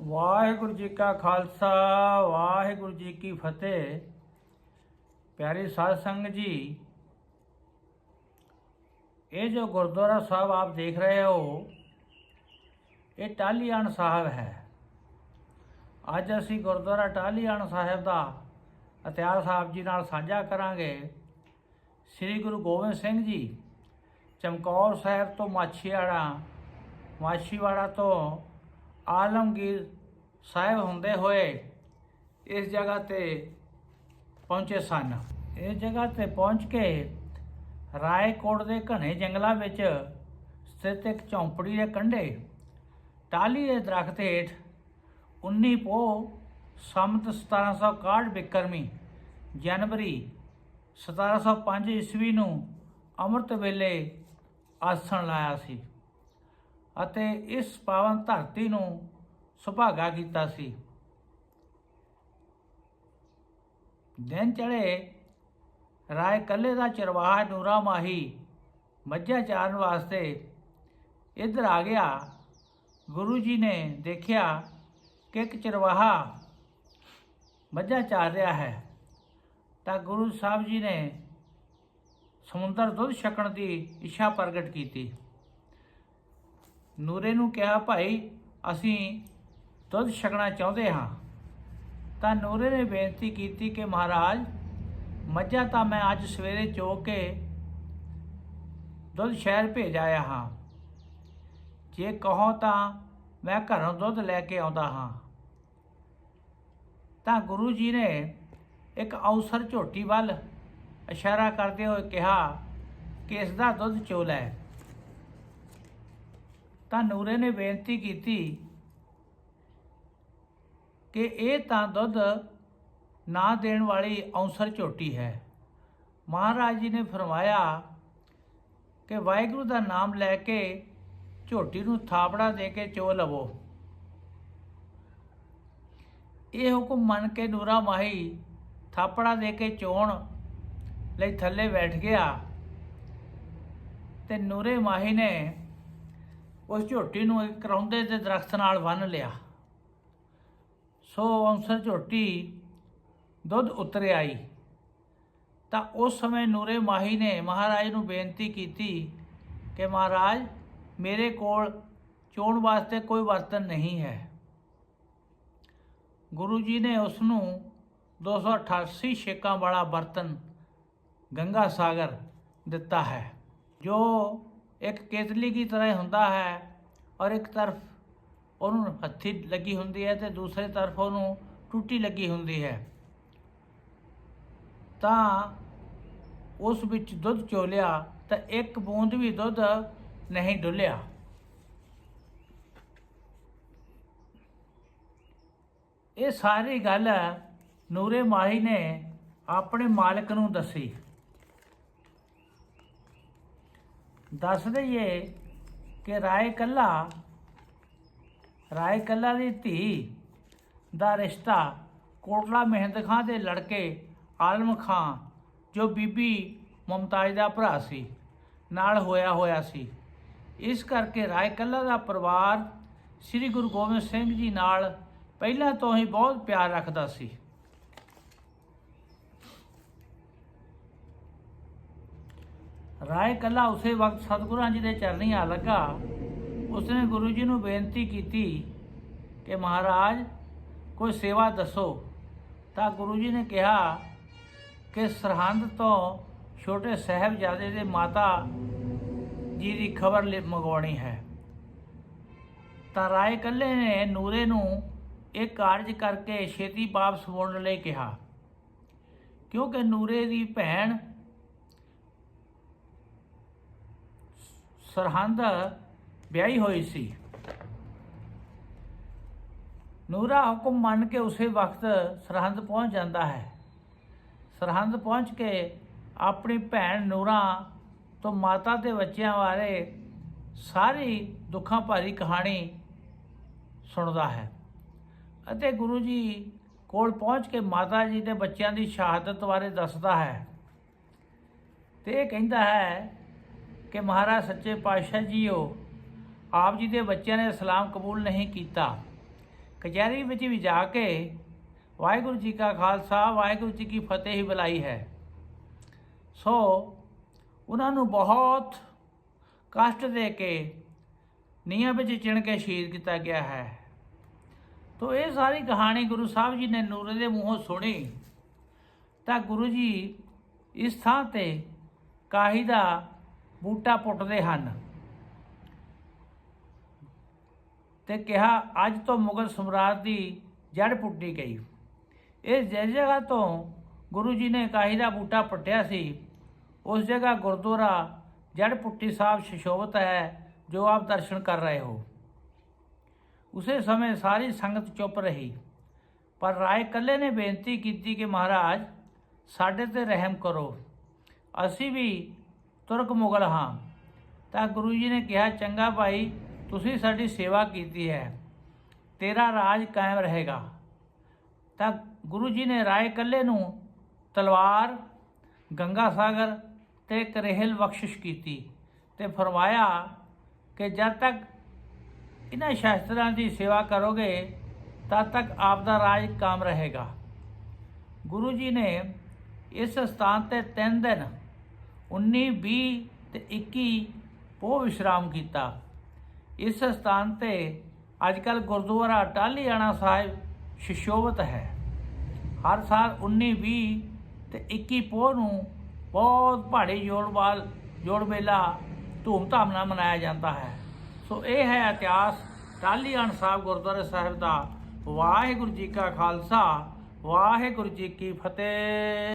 ਵਾਹਿਗੁਰੂ ਜੀ ਕਾ ਖਾਲਸਾ, ਵਾਹਿਗੁਰੂ ਜੀ ਕੀ ਫਤਿਹ। ਪਿਆਰੇ ਸਾਧ ਸੰਗਤ ਜੀ, ਇਹ ਜੋ ਗੁਰਦੁਆਰਾ ਸਾਹਿਬ ਆਪ ਦੇਖ ਰਹੇ ਹੋ, ਇਹ ਟਾਲੀਆਣ ਸਾਹਿਬ ਹੈ। ਅੱਜ ਅਸੀਂ ਗੁਰਦੁਆਰਾ ਟਾਲੀਆਣ ਸਾਹਿਬ ਦਾ ਇਤਿਹਾਸ ਆਪ ਜੀ ਨਾਲ ਸਾਂਝਾ ਕਰਾਂਗੇ। ਸ੍ਰੀ ਗੁਰੂ ਗੋਬਿੰਦ ਸਿੰਘ ਜੀ ਚਮਕੌਰ ਸਾਹਿਬ ਤੋਂ ਮਾਛੀਵਾੜਾ ਮਾਛੀਵਾੜਾ ਤੋਂ ਆਲਮਗੀਰ ਸਾਹਿਬ ਹੁੰਦੇ ਹੋਏ ਇਸ ਜਗ੍ਹਾ ਤੇ ਪਹੁੰਚੇ ਸਨ। ਇਸ ਜਗ੍ਹਾ ਤੇ ਪਹੁੰਚ ਕੇ ਰਾਏਕੋਟ ਦੇ ਘਣੇ ਜੰਗਲਾਂ ਵਿੱਚ ਸਥਿਤ ਇੱਕ ਝੌਂਪੜੀ ਦੇ ਕੰਢੇ ਟਾਲੀ ਦੇ ਦਰਖਤ ਹੇਠ 19 ਪੋ ਸੰਮਤ 1761 ਬਿਕਰਮੀ ਜਨਵਰੀ 1705 ਈਸਵੀ ਨੂੰ ਅੰਮ੍ਰਿਤ ਵੇਲੇ ਆਸਣ ਲਾਇਆ ਸੀ। ਅਤੇ ਇਸ ਪਾਵਨ ਧਰਤੀ ਨੂੰ ਸੁਭਾਗਾ ਕੀਤਾ ਸੀ। ਦਿਨ ਚੜੇ ਰਾਏ ਕੱਲੇ ਦਾ ਚਰਵਾਹਾ ਨੂਰਾ ਮਾਹੀ ਮੱਝਾਂ ਚਾਰਨ ਵਾਸਤੇ ਇੱਧਰ ਆ ਗਿਆ। ਗੁਰੂ ਜੀ ਨੇ ਦੇਖਿਆ ਕਿ ਇੱਕ ਚਰਵਾਹਾ ਮੱਝਾਂ ਚਾਰ ਰਿਹਾ ਹੈ। ਤਾਂ ਗੁਰੂ ਸਾਹਿਬ ਜੀ ਨੇ ਸਮੁੰਦਰ ਦੁੱਧ ਛਕਣ ਦੀ ਇੱਛਾ ਪ੍ਰਗਟ ਕੀਤੀ। ਨੂਰੇ ਨੂੰ ਕਿਹਾ, ਭਾਈ, ਅਸੀਂ ਦੁੱਧ ਛਕਣਾ ਚਾਹੁੰਦੇ ਹਾਂ। ਤਾਂ ਨੂਰੇ ਨੇ ਬੇਨਤੀ ਕੀਤੀ ਕਿ, ਮਹਾਰਾਜ, ਮੱਝਾਂ ਤਾਂ ਮੈਂ ਅੱਜ ਸਵੇਰੇ ਚੋ ਕੇ ਦੁੱਧ ਸ਼ਹਿਰ ਭੇਜ ਆਇਆ ਹਾਂ। ਜੇ ਕਹੋ ਤਾਂ ਮੈਂ ਘਰੋਂ ਦੁੱਧ ਲੈ ਕੇ ਆਉਂਦਾ ਹਾਂ। ਤਾਂ ਗੁਰੂ ਜੀ ਨੇ ਇੱਕ ਅਵਸਰ ਝੋਟੀ ਵੱਲ ਇਸ਼ਾਰਾ ਕਰਦੇ ਹੋਏ ਕਿਹਾ ਕਿ ਇਸ ਦਾ ਦੁੱਧ ਚੋ ਲੈ। ਤਾਂ ਨੂਰੇ ਨੇ ਬੇਨਤੀ ਕੀਤੀ ਕਿ ਇਹ ਤਾਂ ਦੁੱਧ ਨਾ ਦੇਣ ਵਾਲੀ ਔਂਸਰ ਝੋਟੀ ਹੈ। ਮਹਾਰਾਜ ਜੀ ਨੇ ਫਰਮਾਇਆ ਕਿ ਵਾਹਿਗੁਰੂ ਦਾ ਨਾਮ ਲੈ ਕੇ ਝੋਟੀ ਨੂੰ ਥਾਪੜਾ ਦੇ ਕੇ ਚੋ ਲਵੋ। ਇਹ ਹੁਕਮ ਮੰਨ ਕੇ ਨੂਰਾ ਮਾਹੀ ਥਾਪੜਾ ਦੇ ਕੇ ਚੋਣ ਲਈ ਥੱਲੇ ਬੈਠ ਗਿਆ ਤੇ ਨੂਰੇ ਮਾਹੀ ਨੇ ਉਸ ਝੋਟੀ ਨੂੰ ਇੱਕ ਕਰੌਂਦੇ ਦੇ ਦਰਖਤ ਨਾਲ ਬੰਨ ਲਿਆ। ਸੋ ਅੰਸਰ ਝੋਟੀ ਦੁੱਧ ਉਤਰ ਆਈ। ਤਾਂ ਉਸ ਸਮੇਂ ਨੂਰੇ ਮਾਹੀ ਨੇ ਮਹਾਰਾਜ ਨੂੰ ਬੇਨਤੀ ਕੀਤੀ ਕਿ ਮਹਾਰਾਜ, ਮੇਰੇ ਕੋਲ ਚੋਣ ਵਾਸਤੇ ਕੋਈ ਬਰਤਨ ਨਹੀਂ ਹੈ। ਗੁਰੂ ਜੀ ਨੇ ਉਸ ਨੂੰ 288 ਛੇਕਾਂ ਵਾਲਾ ਬਰਤਨ ਗੰਗਾ ਸਾਗਰ ਦਿੱਤਾ ਹੈ, ਜੋ ਇੱਕ ਕੇਤਲੀ ਦੀ ਤਰ੍ਹਾਂ ਹੁੰਦਾ ਹੈ ਔਰ ਇੱਕ ਤਰਫ ਉਹਨੂੰ ਹੱਥੀ ਲੱਗੀ ਹੁੰਦੀ ਹੈ ਤੇ ਦੂਸਰੇ ਤਰਫ ਉਹਨੂੰ ਟੂਟੀ ਲੱਗੀ ਹੁੰਦੀ ਹੈ। ਤਾਂ ਉਸ ਵਿੱਚ ਦੁੱਧ ਚੋਲਿਆ ਤਾਂ ਇੱਕ ਬੂੰਦ ਵੀ ਦੁੱਧ ਨਹੀਂ ਡੁੱਲਿਆ। ਇਹ ਸਾਰੀ ਗੱਲ ਨੂਰੇ ਮਾਹੀ ਨੇ ਆਪਣੇ ਮਾਲਕ ਨੂੰ ਦੱਸੀ। ਦੱਸ ਦਈਏ ਕਿ ਰਾਏ ਕੱਲਾ ਰਾਏ ਕੱਲਾ ਦੀ ਧੀ ਦਾ ਰਿਸ਼ਤਾ ਕੋਟਲਾ ਮਹਿੰਦ ਖਾਂ ਦੇ ਲੜਕੇ ਆਲਮ ਖਾਂ, ਜੋ ਬੀਬੀ ਮੁਮਤਾਜ਼ ਦਾ ਭਰਾ ਸੀ, ਨਾਲ ਹੋਇਆ ਹੋਇਆ ਸੀ। ਇਸ ਕਰਕੇ ਰਾਏ ਕੱਲਾ ਦਾ ਪਰਿਵਾਰ ਸ੍ਰੀ ਗੁਰੂ ਗੋਬਿੰਦ ਸਿੰਘ ਜੀ ਨਾਲ ਪਹਿਲਾਂ ਤੋਂ ਹੀ ਬਹੁਤ ਪਿਆਰ ਰੱਖਦਾ ਸੀ। ਰਾਏ ਕੱਲਾ ਉਸੇ ਵਕਤ ਸਤਿਗੁਰਾਂ ਜੀ ਦੇ ਚਰਨੀ ਆ ਲੱਗਾ। ਉਸਨੇ ਗੁਰੂ ਜੀ ਨੂੰ ਬੇਨਤੀ ਕੀਤੀ ਕਿ ਮਹਾਰਾਜ, ਕੋਈ ਸੇਵਾ ਦੱਸੋ। ਤਾਂ ਗੁਰੂ ਜੀ ਨੇ ਕਿਹਾ ਕਿ ਸਰਹੰਦ ਤੋਂ ਛੋਟੇ ਸਾਹਿਬਜ਼ਾਦੇ ਦੇ ਮਾਤਾ ਜੀ ਦੀ ਖਬਰ ਮੰਗਵਾਉਣੀ ਹੈ। ਤਾਂ ਰਾਏ ਕੱਲੇ ਨੇ ਨੂਰੇ ਨੂੰ ਇਹ ਕਾਰਜ ਕਰਕੇ ਛੇਤੀ ਵਾਪਸ ਮੋੜਨ ਲਈ ਕਿਹਾ। ਕਿਉਂਕਿ ਨੂਰੇ ਦੀ ਭੈਣ ਸਰਹੰਦ ਵਿਆਹੀ ਹੋਈ ਸੀ। ਨੂਰਾ ਹੁਕਮ ਮੰਨ ਕੇ ਉਸੇ ਵਕਤ ਸਰਹੰਦ ਪਹੁੰਚ ਜਾਂਦਾ ਹੈ। ਸਰਹੰਦ ਪਹੁੰਚ ਕੇ ਆਪਣੀ ਭੈਣ ਨੂਰਾ ਤੋਂ ਮਾਤਾ ਤੇ ਬੱਚਿਆਂ ਬਾਰੇ ਸਾਰੀ ਦੁੱਖਾਂ ਭਰੀ ਕਹਾਣੀ ਸੁਣਦਾ ਹੈ ਅਤੇ ਗੁਰੂ ਜੀ ਕੋਲ ਪਹੁੰਚ ਕੇ ਮਾਤਾ ਜੀ ਦੇ ਬੱਚਿਆਂ ਦੀ ਸ਼ਹਾਦਤ ਬਾਰੇ ਦੱਸਦਾ ਹੈ। ਤੇ ਇਹ ਕਹਿੰਦਾ ਹੈ ਕਿ ਮਹਾਰਾਜ ਸੱਚੇ ਪਾਤਸ਼ਾਹ ਜੀਓ, ਆਪ ਜੀ ਦੇ ਬੱਚਿਆਂ ਨੇ ਸਲਾਮ ਕਬੂਲ ਨਹੀਂ ਕੀਤਾ। ਕਚਹਿਰੀ ਵਿੱਚ ਵੀ ਜਾ ਕੇ ਵਾਹਿਗੁਰੂ ਜੀ ਕਾ ਖਾਲਸਾ, ਵਾਹਿਗੁਰੂ ਜੀ ਕੀ ਫਤਿਹ ਹੀ ਬੁਲਾਈ ਹੈ। ਸੋ ਉਹਨਾਂ ਨੂੰ ਬਹੁਤ ਕਸ਼ਟ ਦੇ ਕੇ, ਨੀਹਾਂ ਵਿੱਚ ਚਿਣ ਕੇ ਸ਼ਹੀਦ ਕੀਤਾ ਗਿਆ ਹੈ। ਤੋ ਇਹ ਸਾਰੀ ਕਹਾਣੀ ਗੁਰੂ ਸਾਹਿਬ ਜੀ ਨੇ ਨੂਰੇ ਦੇ ਮੂੰਹੋਂ ਸੁਣੀ। ਤਾਂ ਗੁਰੂ ਜੀ ਇਸ ਥਾਂ ਤੇ ਕਾਹੀ ਦਾ ਬੂਟਾ ਪੁੱਟਦੇ ਹਨ। ਤੇ ਕਿਹਾ, ਅੱਜ ਤੋਂ ਮੁਗਲ ਸਮਰਾਟ ਦੀ ਜੜ ਪੁੱਟੀ ਗਈ। ਇਸ ਜਿਸ ਜਗ੍ਹਾ ਤੋਂ ਗੁਰੂ ਜੀ ਨੇ ਕਾਹੀ ਦਾ ਬੂਟਾ ਪੱਟਿਆ ਸੀ, ਉਸ ਜਗ੍ਹਾ ਗੁਰਦੁਆਰਾ ਜੜ ਪੁੱਟੀ ਸਾਹਿਬ ਸ਼ਿਸ਼ੋਭਤ ਹੈ, ਜੋ ਆਪ ਦਰਸ਼ਨ ਕਰ ਰਹੇ ਹੋ। ਉਸੇ ਸਮੇਂ ਸਾਰੀ ਸੰਗਤ ਚੁੱਪ ਰਹੀ। ਪਰ ਰਾਏ ਕੱਲੇ ਨੇ ਬੇਨਤੀ ਕੀਤੀ ਕਿ ਮਹਾਰਾਜ, ਸਾਡੇ ਤੇ ਰਹਿਮ ਕਰੋ। ਅਸੀਂ ਵੀ ਤੁਰਕ ਮੁਗਲ ਹਾਂ। ਤਾਂ ਗੁਰੂ ਜੀ ਨੇ ਕਿਹਾ, ਚੰਗਾ ਭਾਈ, ਤੁਸੀਂ ਸਾਡੀ ਸੇਵਾ ਕੀਤੀ ਹੈ। ਤੇਰਾ ਰਾਜ ਕਾਇਮ ਰਹੇਗਾ। ਤਾਂ ਗੁਰੂ ਜੀ ਨੇ ਰਾਏ ਕੱਲੇ ਨੂੰ ਤਲਵਾਰ, ਗੰਗਾ ਸਾਗਰ ਤੇ ਕਰੇਹਲ ਬਖਸ਼ਿਸ਼ ਕੀਤੀ ਤੇ ਫਰਮਾਇਆ ਕਿ ਜਦ ਤੱਕ ਇਹਨਾਂ ਸ਼ਾਸਤਰਾਂ ਦੀ ਸੇਵਾ ਕਰੋਗੇ, ਤਦ ਤੱਕ ਆਪ ਦਾ ਰਾਜ ਕਾਇਮ ਰਹੇਗਾ। ਗੁਰੂ ਜੀ ਨੇ ਇਸ ਸਥਾਨ ਤੇ ਤਿੰਨ ਦਿਨ 19 20 ਤੇ 21 ਪੋਹ ਵਿਸ਼ਰਾਮ ਕੀਤਾ। ਇਸ ਸਥਾਨ ਤੇ ਅੱਜਕੱਲ ਗੁਰਦੁਆਰਾ ਟਾਲੀਆਣਾ ਸਾਹਿਬ ਸ਼ਿਸ਼ੋਭਤ ਹੈ। ਹਰ ਸਾਲ 19 20 ਤੇ 21 ਪੋਹ ਨੂੰ ਬਹੁਤ ਭਾੜੇ ਜੋੜਵਾਲ ਜੋੜ ਮੇਲਾ ਧੂਮਧਾਮ ਨਾਲ ਮਨਾਇਆ ਜਾਂਦਾ ਹੈ। ਸੋ ਇਹ ਹੈ ਇਤਿਹਾਸ ਟਾਲੀਆਣ ਸਾਹਿਬ ਗੁਰਦੁਆਰਾ ਸਾਹਿਬ ਦਾ। ਵਾਹਿਗੁਰੂ ਜੀ ਕਾ ਖਾਲਸਾ, ਵਾਹਿਗੁਰੂ ਜੀ ਕੀ ਫਤਿਹ।